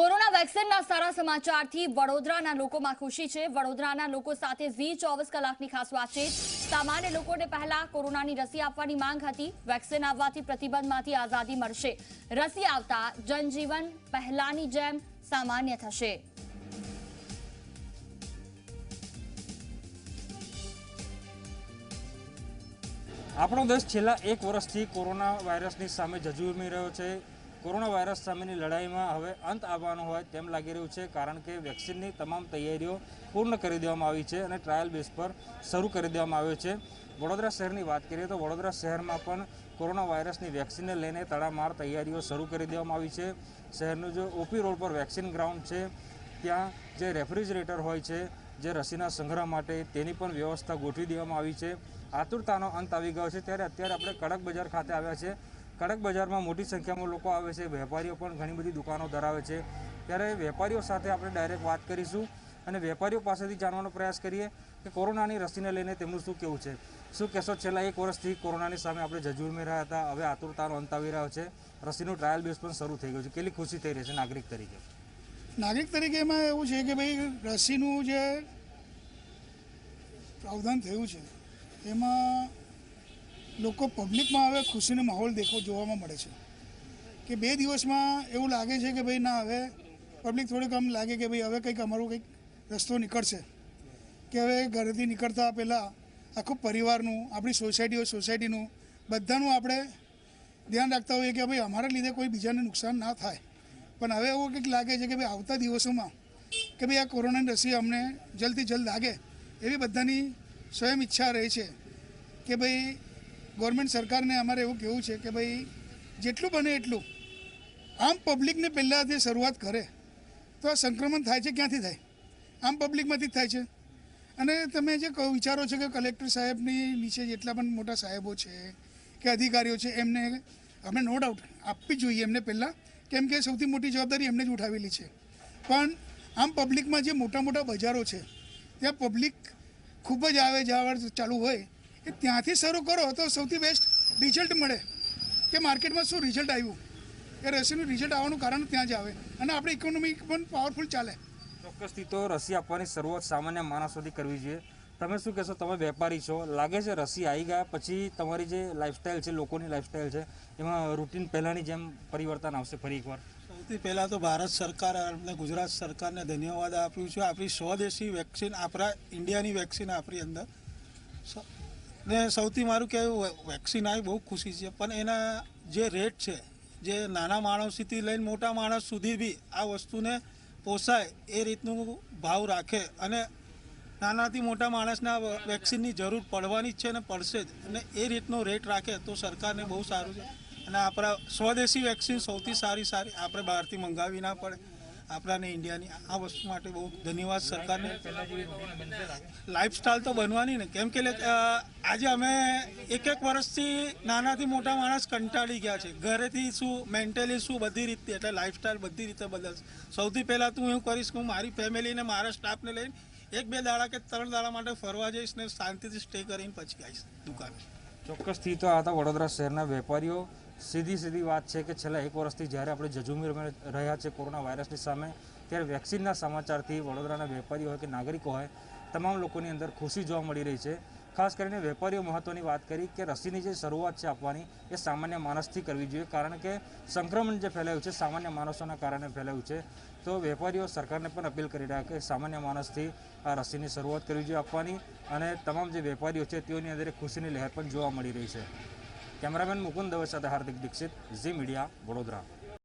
Corona વેક્સિનના સારા સમાચારથી વડોદરાના લોકોમાં ખુશી છે. વડોદરાના લોકો સાથે વી ચોવીસ કલાકની ખાસ વાતચીત. સામાન્ય લોકોને પહેલા કોરોનાની રસી આપવાની માંગ હતી. વેક્સિન આવવાથી પ્રતિબંધમાંથી આઝાદી મળશે. રસી આવતા જનજીવન પહેલાની જેમ સામાન્ય થશે. આપણો દેશ છેલ્લા એક વર્ષથી કોરોના વાયરસની સામે ઝઝૂમી રહ્યો છે. કોરોના વાયરસ સામેની લડાઈમાં હવે અંત આવવાનો હોય તેમ લાગી રહ્યું છે, કારણ કે વેક્સિનની તમામ તૈયારીઓ પૂર્ણ કરી દેવામાં આવી છે અને ટ્રાયલ બેઝ પર શરૂ કરી દેવામાં આવ્યો છે. વડોદરા શહેરની વાત કરીએ તો વડોદરા શહેરમાં પણ કોરોના વાયરસની વેક્સિનને લઈને તડામાર તૈયારીઓ શરૂ કરી દેવામાં આવી છે. શહેરનું જે ઓપી રોડ પર વેક્સિન ગ્રાઉન્ડ છે, ત્યાં જે રેફ્રિજરેટર હોય છે, જે રસીના સંગ્રહ માટે તેની પણ વ્યવસ્થા ગોઠવી દેવામાં આવી છે. આતુરતાનો અંત આવી ગયો છે, ત્યારે અત્યારે આપણે કડક બજાર ખાતે આવ્યા છે કડક બજારમાં મોટી સંખ્યામાં લોકો આવે છે, વેપારીઓ પણ ઘણી બધી દુકાનો ધરાવે છે. ત્યારે વેપારીઓ સાથે આપણે ડાયરેક્ટ વાત કરીશું અને વેપારીઓ પાસેથી જાણવાનો પ્રયાસ કરીએ કે કોરોનાની રસીને લઈને તેમનું શું કેવું છે. શું કહેશો? છેલ્લા એક વર્ષથી કોરોનાની સામે આપણે જજુમી રહ્યા હતા. હવે આતુરતાનો અંત આવી રહ્યો છે. રસીનું ટ્રાયલ બેઝ પણ શરૂ થઈ ગયું છે. કેટલી ખુશી થઈ રહી છે નાગરિક તરીકે? નાગરિક તરીકે એમાં એવું છે કે ભાઈ રસીનું જે પ્રાવધાન થયું છે, એમાં લોકો પબ્લિકમાં હવે ખુશીનો માહોલ દેખો, જોવામાં મળે છે. કે બે દિવસમાં એવું લાગે છે કે ભાઈ ના, હવે પબ્લિક થોડીક આમ લાગે કે ભાઈ હવે કંઈક અમારો કંઈક રસ્તો નીકળશે. કે હવે ઘરેથી નીકળતા પહેલાં આખું પરિવારનું, આપણી સોસાયટીઓ, સોસાયટીનું, બધાનું આપણે ધ્યાન રાખતા હોઈએ કે ભાઈ અમારા લીધે કોઈ બીજાને નુકસાન ના થાય. પણ હવે એવું કંઈક લાગે છે કે ભાઈ આવતા દિવસોમાં કે ભાઈ આ કોરોનાની રસી અમને જલ્દથી જલ્દ લાગે, એવી બધાની સ્વયં ઈચ્છા રહે છે કે ભાઈ ગવર્મેન્ટ સરકારને અમારે એવું કહેવું છે કે ભાઈ, જેટલું બને એટલું. આમ પબ્લિકને પહેલાં જે શરૂઆત કરે, તો આ સંક્રમણ થાય છે, ક્યાંથી થાય? આમ પબ્લિકમાંથી જ થાય છે. અને તમે જે વિચારો છો કે કલેક્ટર સાહેબની નીચે જેટલા પણ મોટા સાહેબો છે, કે અધિકારીઓ છે, એમને અમે નો ડાઉટ આપવી જોઈએ એમને પહેલાં, કેમ કે સૌથી મોટી જવાબદારી એમને જ ઉઠાવેલી છે. પણ આમ પબ્લિકમાં જે મોટા મોટા બજારો છે, ત્યાં પબ્લિક ખૂબ જ આવે જવા ચાલુ હોય એ ત્યાંથી શરૂ કરો તો સૌથી બેસ્ટ રિઝલ્ટ મળે. કે માર્કેટમાં શું રિઝલ્ટ આવ્યું? એ રસીનું રિઝલ્ટ આવવાનું કારણ ત્યાં જ આવે. અને આપણી ઇકોનોમી પણ પાવરફુલ ચાલે. ચોક્કસથી તો રસી આપવાની શરૂઆત સામાન્ય માણસોથી કરવી જોઈએ. તમે શું કહેશો? તમે વેપારી છો. લાગે છે રસી આવી ગયા પછી તમારી જે લાઈફસ્ટાઈલ છે લોકોની લાઈફસ્ટાઈલ છે એમાં રૂટીન પહેલાંની જેમ પરિવર્તન આવશે ફરી એકવાર? સૌથી પહેલાં તો ભારત સરકાર અને ગુજરાત સરકારને ધન્યવાદ આપ્યું છે. આપણી સ્વદેશી વેક્સિન આપણા ઇન્ડિયાની વેક્સિન આપણી અંદર. સ- ને સૌથી મારું કહેવું વેક્સિન આવી બહુ ખુશી છે. પણ એના જે રેટ છે, જે નાના માણસથી લઈને મોટા માણસ સુધી બી આ વસ્તુને પોસાય, એ રીતનું ભાવ રાખે અને નાનાથી મોટા માણસને આ વેક્સિનની જરૂર પડવાની જ છે અને પડશે જ. અને એ રીતનો રેટ રાખે તો સરકારને બહુ સારું છે. અને આપણા સ્વદેશી વેક્સિન સૌથી સારી સારી આપણે બહારથી મંગાવી ના પડે. આપણાને ઇન્ડિયાની આ વસ્તુ માટે બહુ ધન્યવાદ સરકારને. લાઈફસ્ટાઈલ તો બનવાની ને. કેમ કે આજે અમે એક એક વર્ષથી નાનાથી મોટા માણસ કંટાળી ગયા છે. ઘરેથી શું મેન્ટલી શું, બધી રીતે, એટલે લાઈફસ્ટાઈલ બધી રીતે બદલશે. સૌથી પહેલાં તો હું એવું કરીશ કે હું મારી ફેમિલીને મારા સ્ટાફને લઈને એક બે દાડા કે ત્રણ દાડા માટે ફરવા જઈશ ને શાંતિથી સ્ટે કરીને પછી આવીશ દુકાને. ચોક્કસથી તો આ તો વડોદરા શહેરના વેપારીઓ સીધી સીધી વાત છે કે છેલ્લા એક વર્ષથી જ્યારે આપણે જજુમી રહ્યા છે કોરોના વાયરસની સામે, ત્યારે વેક્સિનના સમાચારથી વડોદરાના વેપારીઓ હોય કે નાગરિકો હોય, તમામ લોકોની અંદર ખુશી જોવા મળી રહી છે. ખાસ કરીને વેપારીઓ મહત્ત્વની વાત કરી કે રસીની જે શરૂઆત છે આપવાની, એ સામાન્ય માણસથી કરવી જોઈએ, કારણ કે સંક્રમણ જે ફેલાયું છે, સામાન્ય માણસોના કારણે ફેલાયું છે. તો વેપારીઓ સરકારને પણ અપીલ કરી રહ્યા કે સામાન્ય માણસથી આ રસીની શરૂઆત કરવી જોઈએ આપવાની અને તમામ જે વેપારીઓ છે, તેઓની અંદર ખુશીની લહેર પણ જોવા મળી રહી છે. कॅमेरामॅन मुकुंद दवसात हार्दिक दीक्षित झी मीडिया वडोदरा.